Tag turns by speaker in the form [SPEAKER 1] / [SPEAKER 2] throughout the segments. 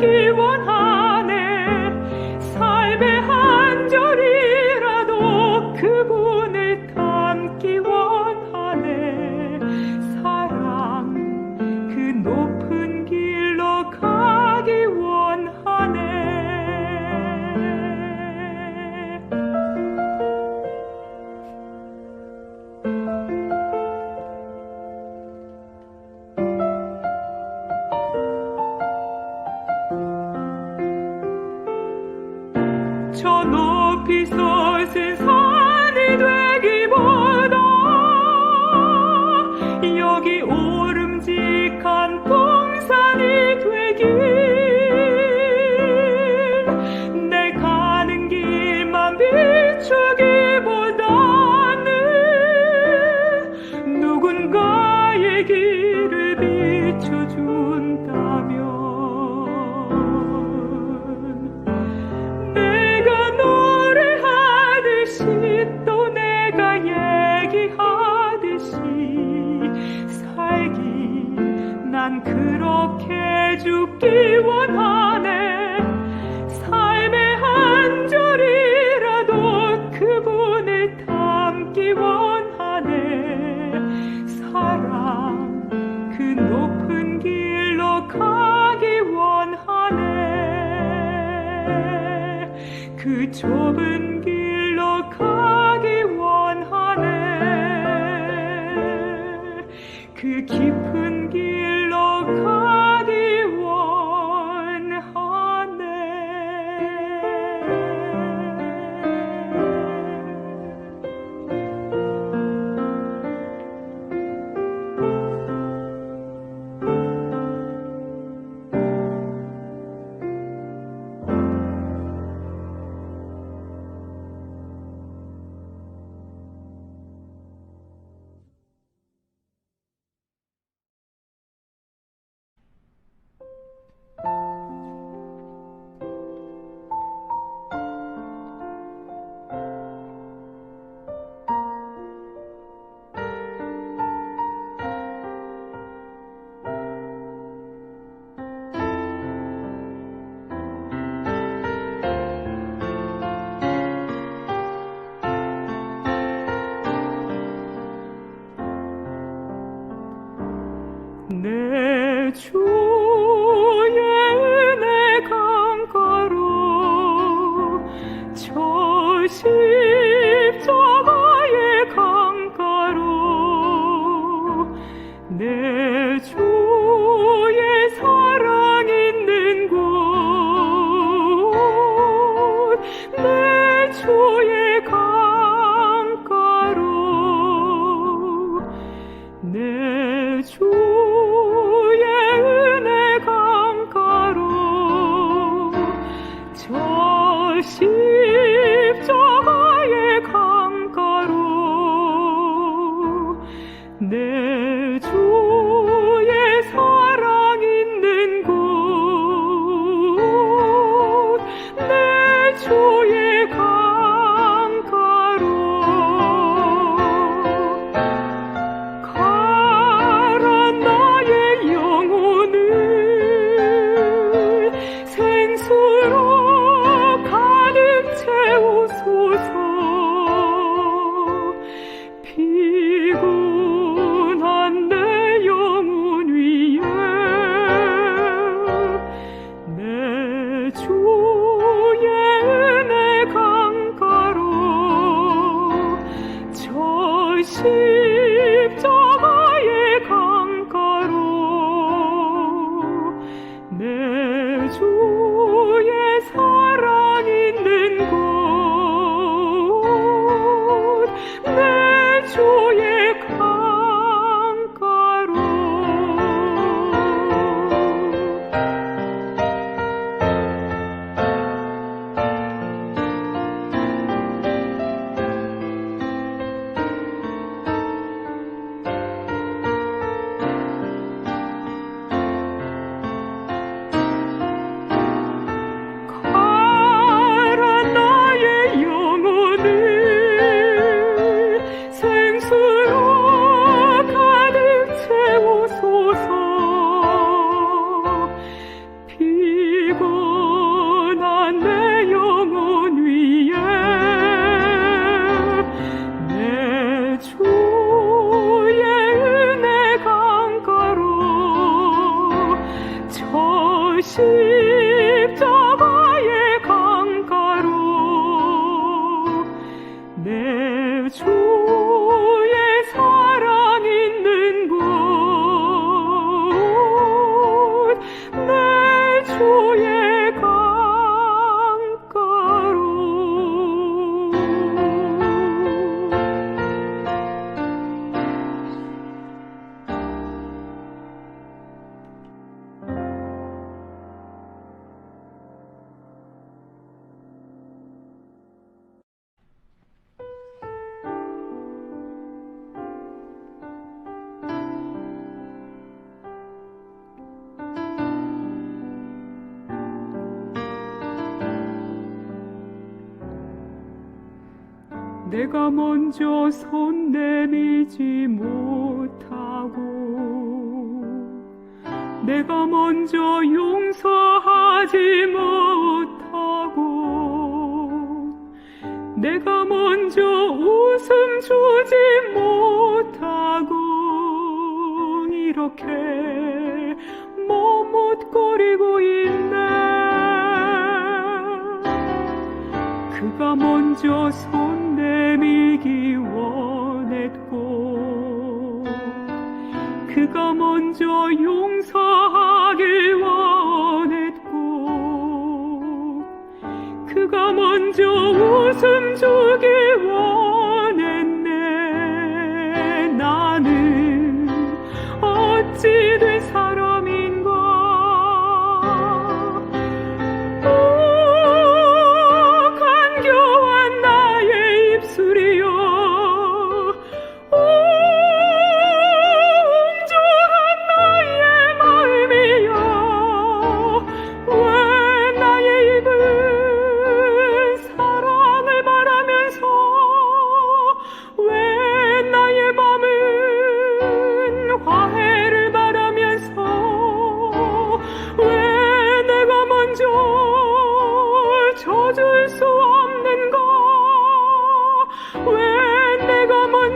[SPEAKER 1] 그렇게 내가 먼저 손 내밀지 못하고 내가 먼저 용서하지 못하고 내가 먼저 웃음 주지 못하고 이렇게 머뭇거리고 있네 그가 먼저 손 내밀기 원했고 그가 먼저 용서하길 원했고 그가 먼저 웃음 주길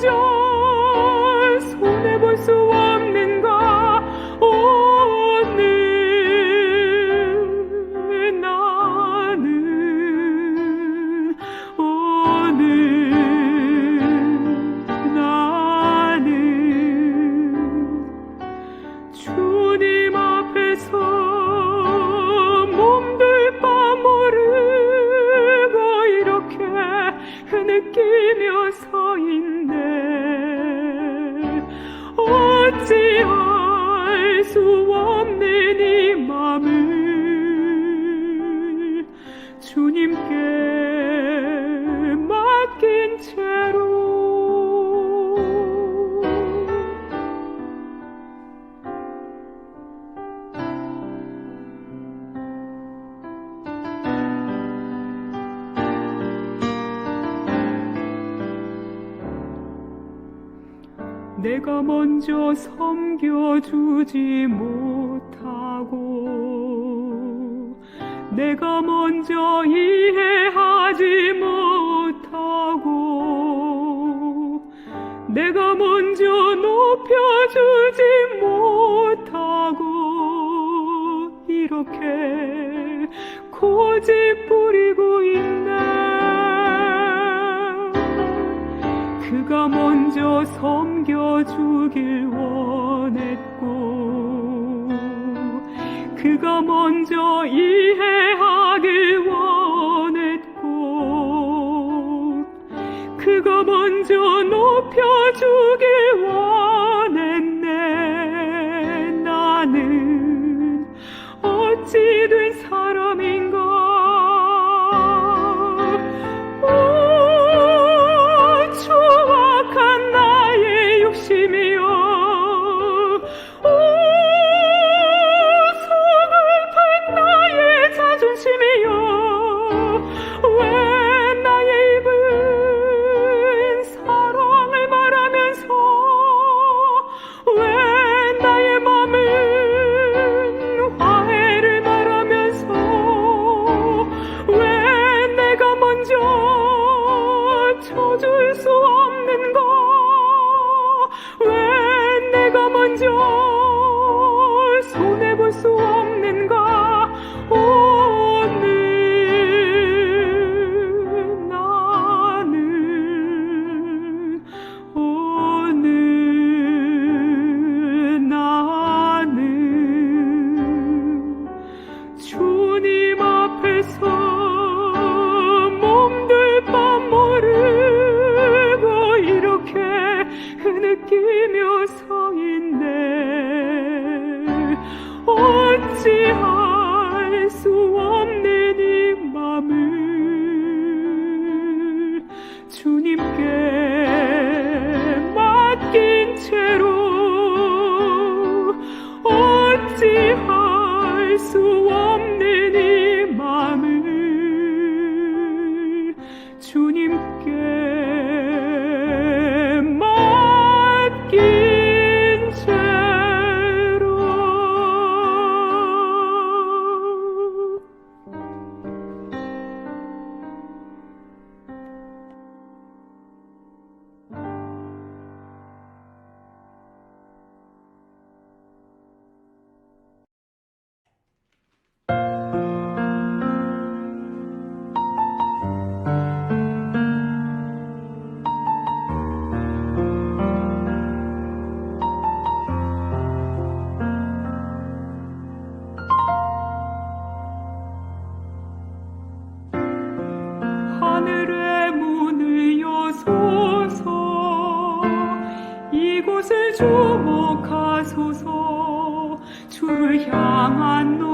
[SPEAKER 1] 내 서 있네 어찌할 수 없는 이 맘을 주님께 내가 먼저 섬겨주지 못하고 내가 먼저 이해하지 못하고 내가 먼저 높여주지 못하고 이렇게 고집 부리고 있네 내가 먼저 섬겨주길 원했고 그가 먼저 이해하길 원했고 그가 먼저 높여주길 원했고 하늘의 문을 여소서. 이곳을 주목하소서. 주를 향한 노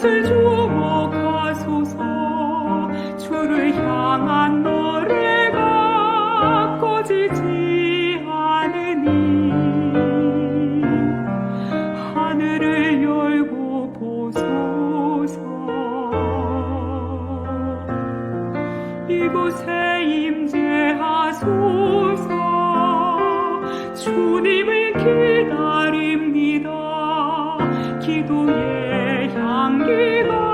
[SPEAKER 1] 주어 가소서. 주를 향한 노래가 꺼지지 않으니. 하늘을 열고 보소서. 이곳에 임재하소서. 주님을 기다립니다. 기도에 향기가